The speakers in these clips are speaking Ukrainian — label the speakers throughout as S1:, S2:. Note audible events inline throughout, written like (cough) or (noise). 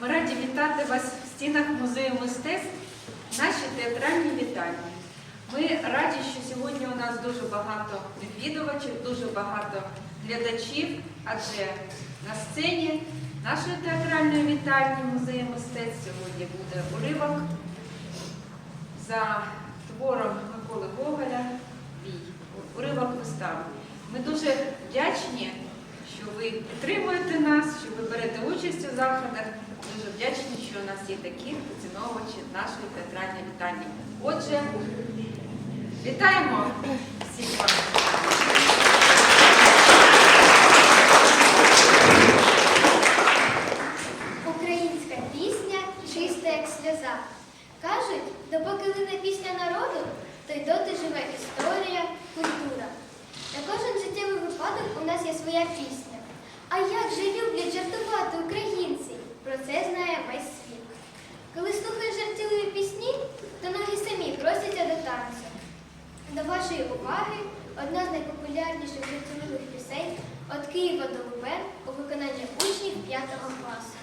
S1: Ми раді вітати вас в стінах музею мистецтв, наші театральні вітальні. Ми раді, що сьогодні у нас дуже багато відвідувачів, дуже багато глядачів, адже на сцені нашої театральної вітальні музею мистецтв сьогодні буде уривок за твором Миколи Гоголя Бій, уривок вистави. Ми дуже вдячні, що ви підтримуєте нас, що ви берете участь у заходах. Дуже вдячні, що у нас є такі поціновувачі нашої театральної вітальні. Отже, вітаємо всіх вас!
S2: Українська пісня чиста як сльоза. Кажуть, допоки лине пісня народу, то й доти живе історія, культура. На кожен життєвий випадок у нас є своя пісня. А як же люблять жартувати українці? Про це знає весь світ. Коли слухаєш жартівливі пісні, то ноги самі просяться до танцю. До вашої уваги одна з найпопулярніших жартівливих пісень «От Києва до Лубен» у виконанні учнів 5 класу.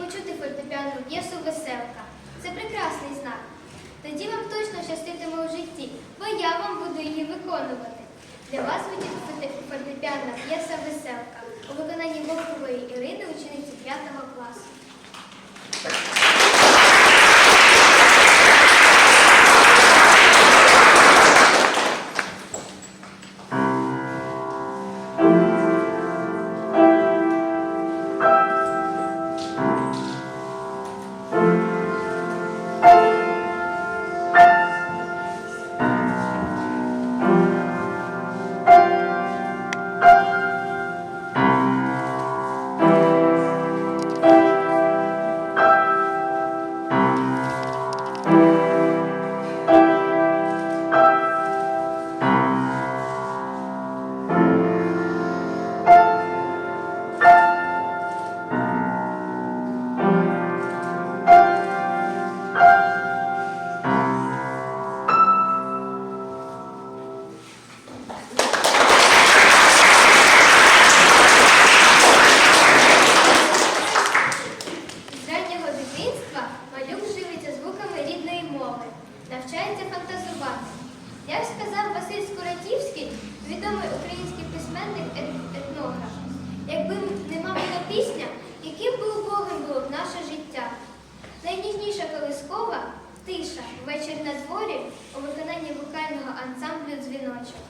S2: Почути фортепіану п'єсу веселка. Це прекрасний знак. Тоді вам точно щаститиме у житті, бо я вам буду її виконувати. Для вас звучить фортепіана п'єса Веселка у виконанні Вовкової Ірини, учениці 5 класу. пісня, яким би убогим було б наше життя. Найніжніша колискова тиша, вечір на дворі у виконанні вокального ансамблю дзвіночок.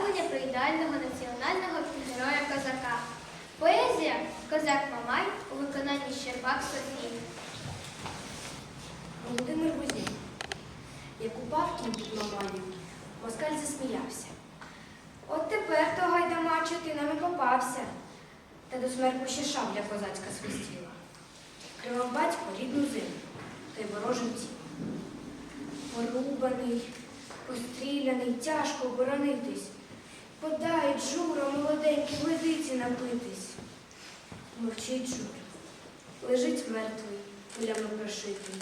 S2: Уявлення про ідеального національного героя козака. Поезія Козак Мамай у виконанні Щербак Софії.
S3: Володимир Гузій. Як упав кінь під мамаю, москаль засміявся. От тепер то гайдамачо ти нам і попався. Та до смерку ще шабля козацька свистіла. Кривав батько рідну зиму, та й ворожим тіло. Порубаний, постріляний, тяжко оборонитись. Подай, Джуро, молоденький, ледиці напитись. Мовчить Джуро, лежить мертвий, кулями прошитий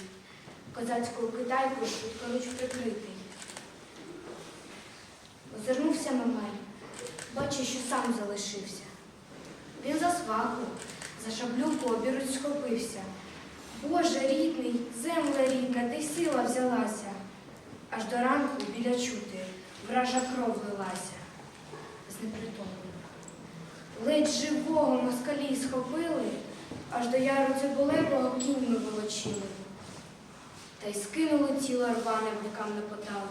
S3: козацькою китайкою швидкоруч прикритий. Озирнувся Мамай, бачить, що сам залишився. Він за сваху, за шаблюку обіруч схопився. Боже рідний, земля рідна, й сила взялася. Аж до ранку біля чути вража кров лилася. Знепритомнив. Ледь живого москалі схопили, аж до яру цибулевого кіньми волочили. Та й скинули тіло рване бокам на поталу,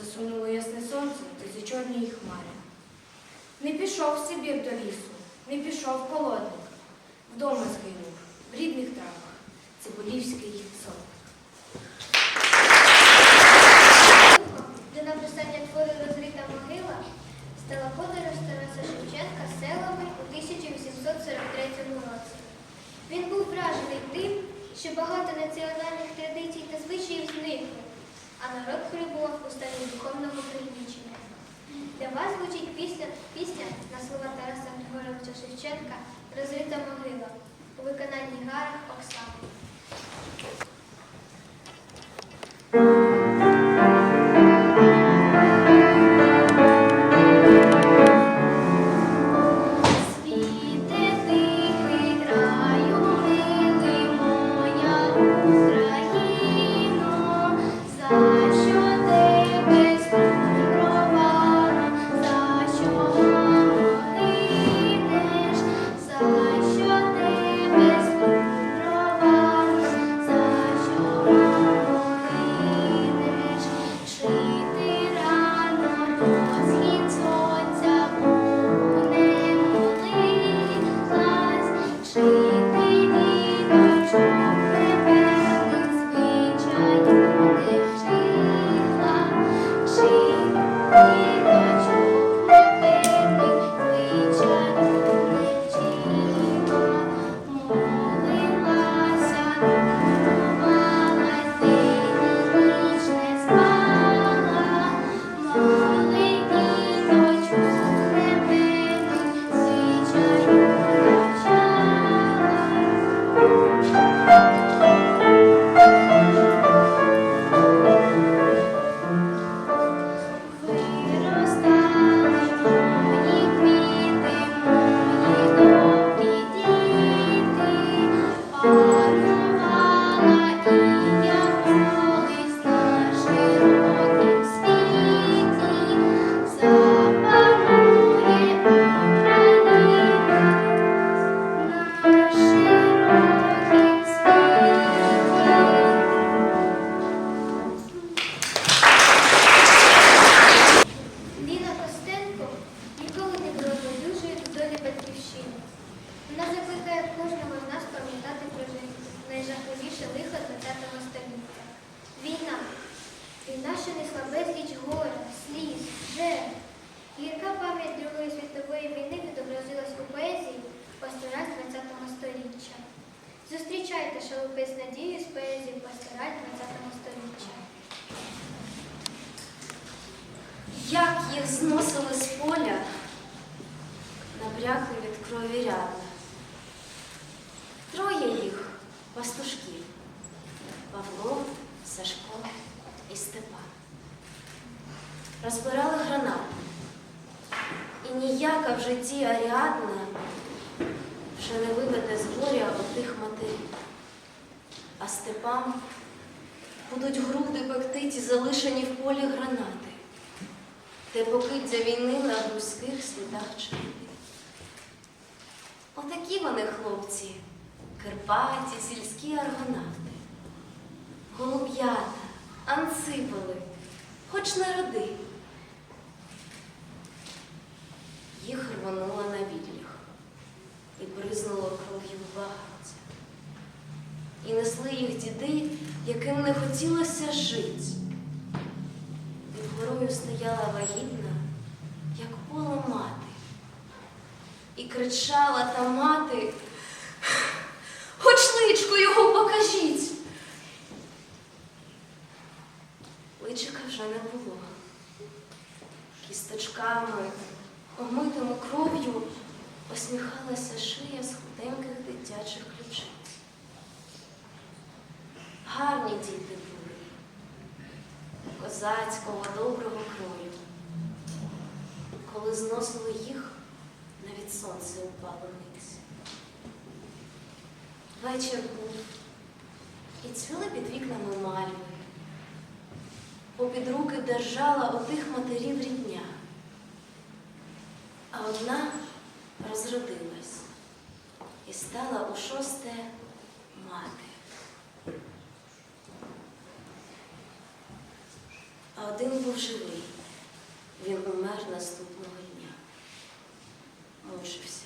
S3: засунуло ясне сонце та зі чорній хмарі. Не пішов Сибір до лісу, не пішов колодник, вдома згинув, в рідних травах, цибулівський сон.
S2: Для написання твору розрита могила стала подорож Тараса Шевченка селами у 1843 році. Він був вражений тим, що багато національних традицій та звичаїв зникли, а народ перебував у стані духовного пригнічення. Для вас звучить пісня, пісня на слова Тараса Григоровича Шевченка Розрита могила у виконанні Гара Оксани.
S4: Як їх зносили з поля, набрякли від крові рядна. Троє їх пастушків Павло, Сашко і Степан. Розбирали гранату. І ніяка в житті Аріадна вже не виведе з горя отих матерів. А Степан будуть груди пекти ті залишені в полі гранати де покиддя війни на близьких слідах. Отакі вони, хлопці, Карпаті, сільські аргонавти, голуб'ята, анципали, хоч не роди. Їх рвануло на відліг і бризнуло кров'ю багаття. І несли їх діди, яким не хотілося жить. Під горою стояла вагітна, як поле мати, і кричала та мати, хоч личко його покажіть. Личика вже не було. Кісточками, омитими кров'ю, посміхалася шия з худеньких дитячих ключиць. Гарні діти були козацького доброго крою. Коли зносили їх, навіть сонце упало вниз. Вечір був, і цвіли під вікнами мальви. Попід руки держала отих матерів рідня, а одна розродилась і стала у шосте мати. А один був живий. Він умер наступного дня.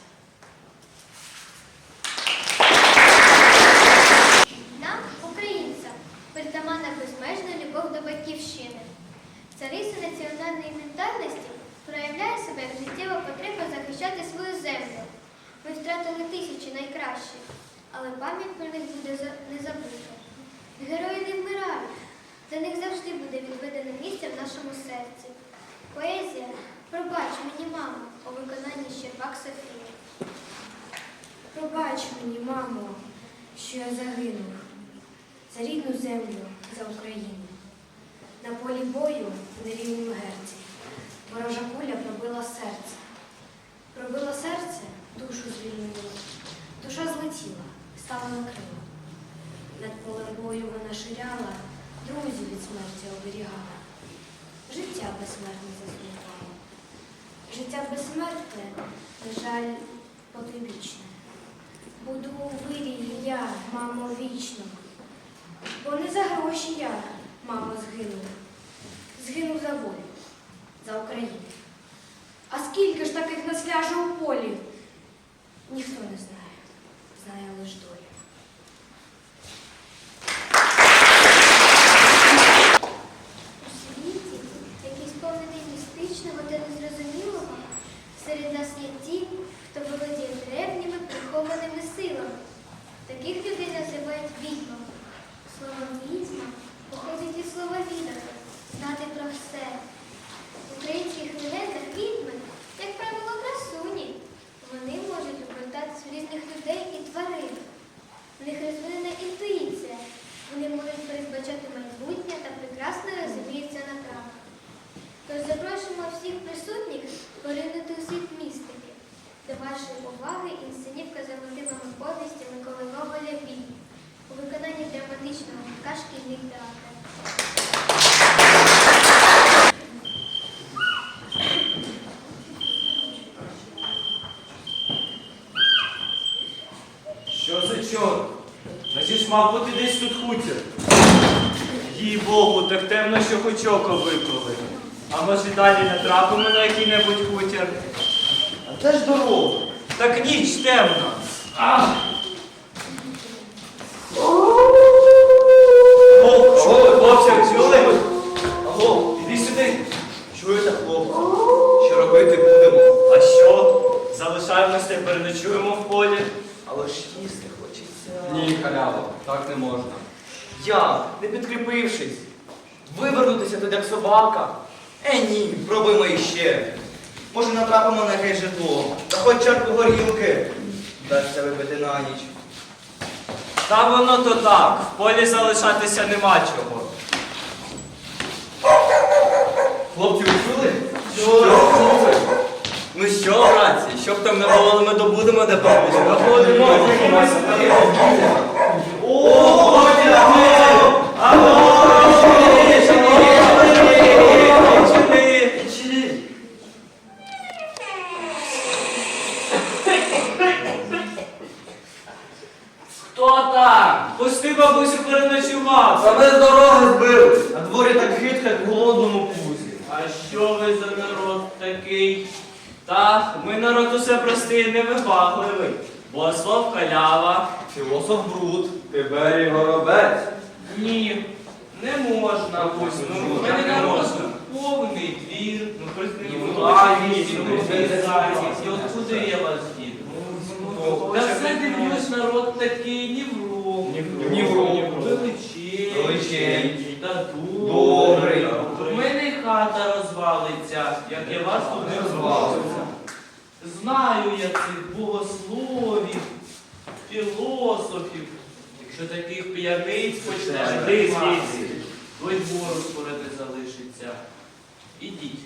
S4: Друзів від смерті оберігала. Життя безсмертне заслухала. Життя безсмертне, на жаль, потойбічне. Буду у вирії я, мамо, вічно. Бо не за гроші я, мамо, згинув. Згинув за волю, за Україну. А скільки ж таких нас ляже у полі? Ніхто не знає, знає лиш доля.
S5: У світі, який сповнений містичного та незрозумілого, серед нас є ті, хто володіє древніми прихованими силами. Таких людей називають відьмами. Слово відьма походить від слова відати, знати про все. В українських легендах відьми, як правило, красуні. Вони можуть обертатись в різних людей і тварин. В них розвинена інтуїція. Вони можуть передбачати майбутнє та прекрасно розуміються на травах. Тож запрошуємо всіх присутніх поринути у світ містики. До вашої уваги інсценівка за мотивами повісті Миколи Гоголя «Відьми» у виконанні драматичного гуртка «Шкільний театр».
S6: Що за чорт? Значить ж мав бути десь тут хутір. Їй Богу, так темно, що хоч око виколи. А може далі не трапимо на який-небудь хутір? А це ж дорога. Так ніч темна. Ах! О, що ви, хлопці, чули? Аго, іди сюди. Чуєте, хлопці? Що робити будемо? А що? Залишаємося переночуємо в полі. Але ж їсти хочеться.
S7: Ні, халяво, так не можна. Як? Не підкріпившись? Вивернутися тут як собака? Е ні, пробуємо іще. Може натрапимо на якесь житло, та хоч чарку горілки. Дасться випити на ніч.
S8: Та воно то так, в полі залишатися нема чого.
S7: Хлопці, ви чули? Чули. Ну що, братці, що б там не було, ми добудемо де бабусю. Добудемо. О,
S8: Хто бабусю переночувати.
S7: Саме з дороги збили. На дворі так хитко, як в голодному пузі.
S8: А що ви за народ такий? Так, ми народ усе простий, невибагливий. Богослов халява.
S7: Філософ Брут, Тиберій Горобець.
S8: Ні, не можна.
S7: Ось,
S8: Ну,
S7: ну,
S8: мене
S7: не
S8: народ
S7: можна?
S8: повний двір, ну
S7: Ну,
S8: присутні,
S7: ну,
S8: ну,
S7: ну,
S8: зайці,
S7: ну,
S8: от
S7: ну,
S8: куди я вас діду?
S7: ну,
S8: Та
S7: ну,
S8: все
S7: ну,
S8: дивлюсь, народ такий ні в ром,
S7: Ні в ром.
S8: величенький,
S7: Величенький.
S8: та
S7: Добрий.
S8: У мене й хата розвалиться, як я вас тут не
S7: Розвалиться.
S8: Знаю я цих богословів, філософів. Якщо таких п'яниць почнеш то двору скоро залишиться. Ідіть.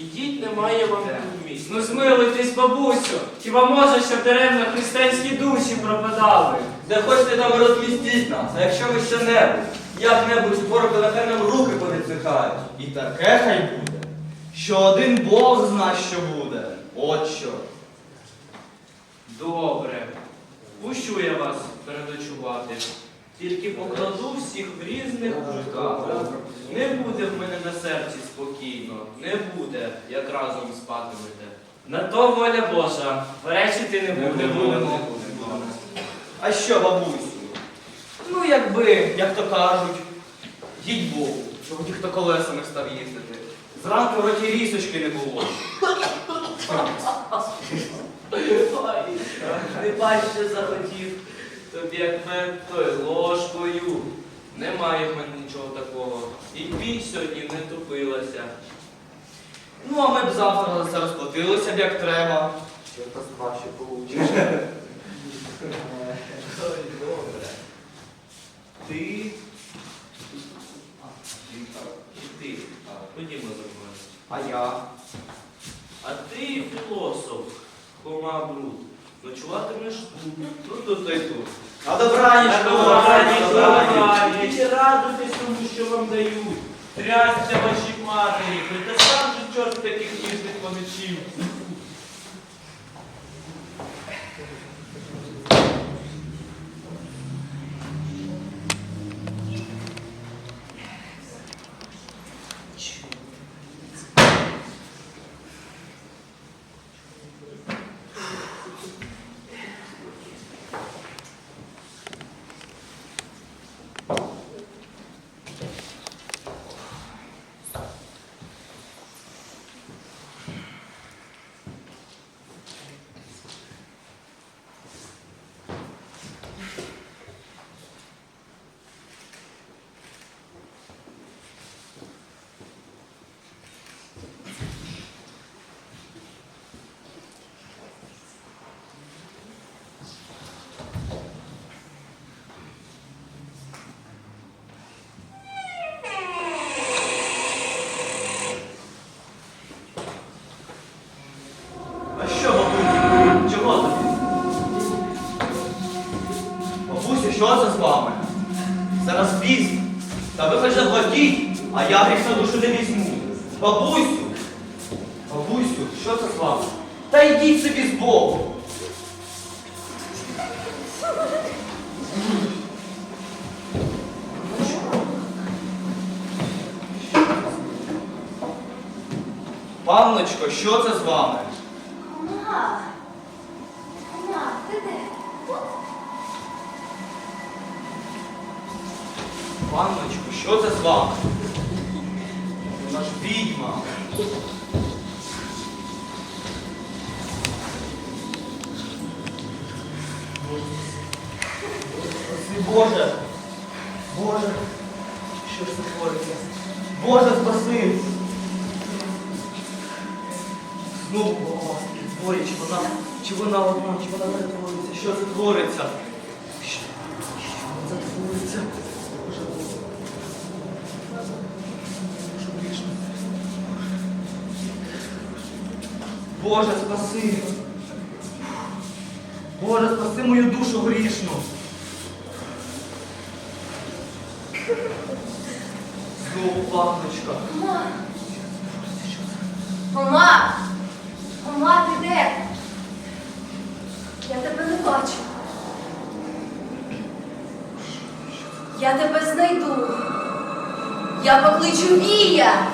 S8: Ідіть, немає вам тут місць. Ну змилуйтесь, бабусю. Хіба може, щоб даремно християнські душі пропадали?
S7: Де хочете там розмістіть нас, а якщо ви ще-небудь, як-небудь спорите, нехай нам руки повідсихають. І таке хай буде, що один Бог зна, що буде. От що.
S8: Добре. Пущу я вас переночувати. Тільки покладу всіх в різних кутках. Не буде в мене на серці спокійно, не буде, як разом спатимете. На то воля Божа, перечити не буде. будемо.
S7: А що, бабусю? Ну, якби, як то кажуть, їдь Богу, щоб ніхто колесами став їздити. Зранку в роті рісочки не було.
S8: Не бач, що захотів. Тобі як мен, то й ложкою. Немає в мене нічого такого. І піч сьогодні не тупилася.
S7: Ну, а ми б завтра за це розплатилися б як треба. Що та ще получиш. (laughs)
S8: Ой, добре. Ти. І ти. Ходімо за мною.
S7: А я?
S8: А ти філософ, Хома Брут. Ночуватимеш тут.
S7: тут, тут то й тут. А добраніч,
S8: На добраніч, добраніч. І радуйтесь тому, що вам дають. Трясся ваші матері. Та сам же чорт таких ніжних воничів.
S7: Йдіть собі з Богу. Панночко, що це з вами?
S2: Ма, ма, ти де?
S7: Панночко, що це з вами? Вона ж відьма. Боже, Боже, що ж твориться? Боже, спаси! Знову голова в чи вона, чи вона одна, чи вона перетвориться? Що це твориться? Що, що це твориться? Боже, Боже. Боже, спаси! Боже, спаси мою душу грішну!
S9: dia.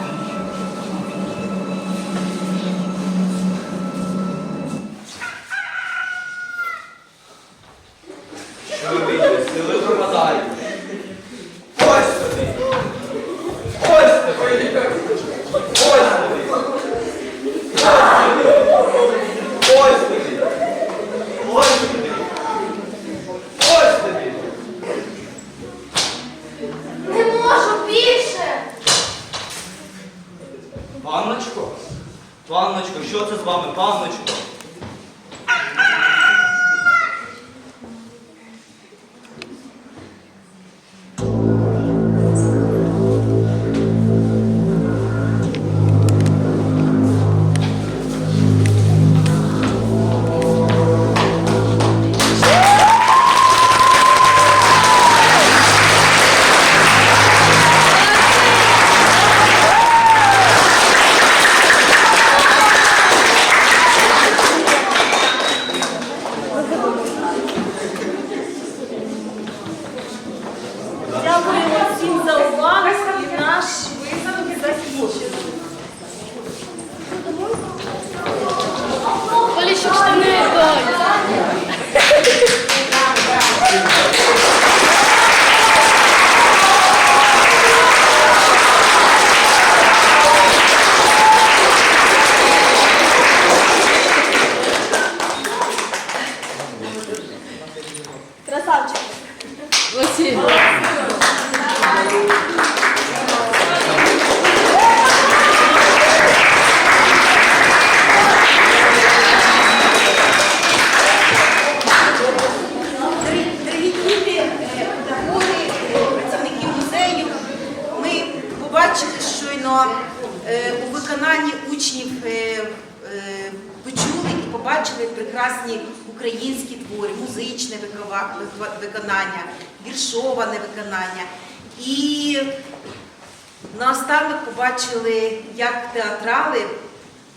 S9: Наостанок побачили, як театрали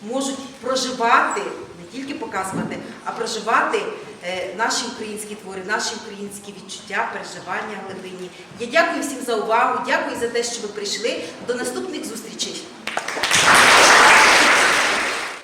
S9: можуть проживати, не тільки показувати, а проживати е, наші українські твори, наші українські відчуття, переживання глибині. Я дякую всім за увагу, дякую за те, що ви прийшли. До наступних зустрічей.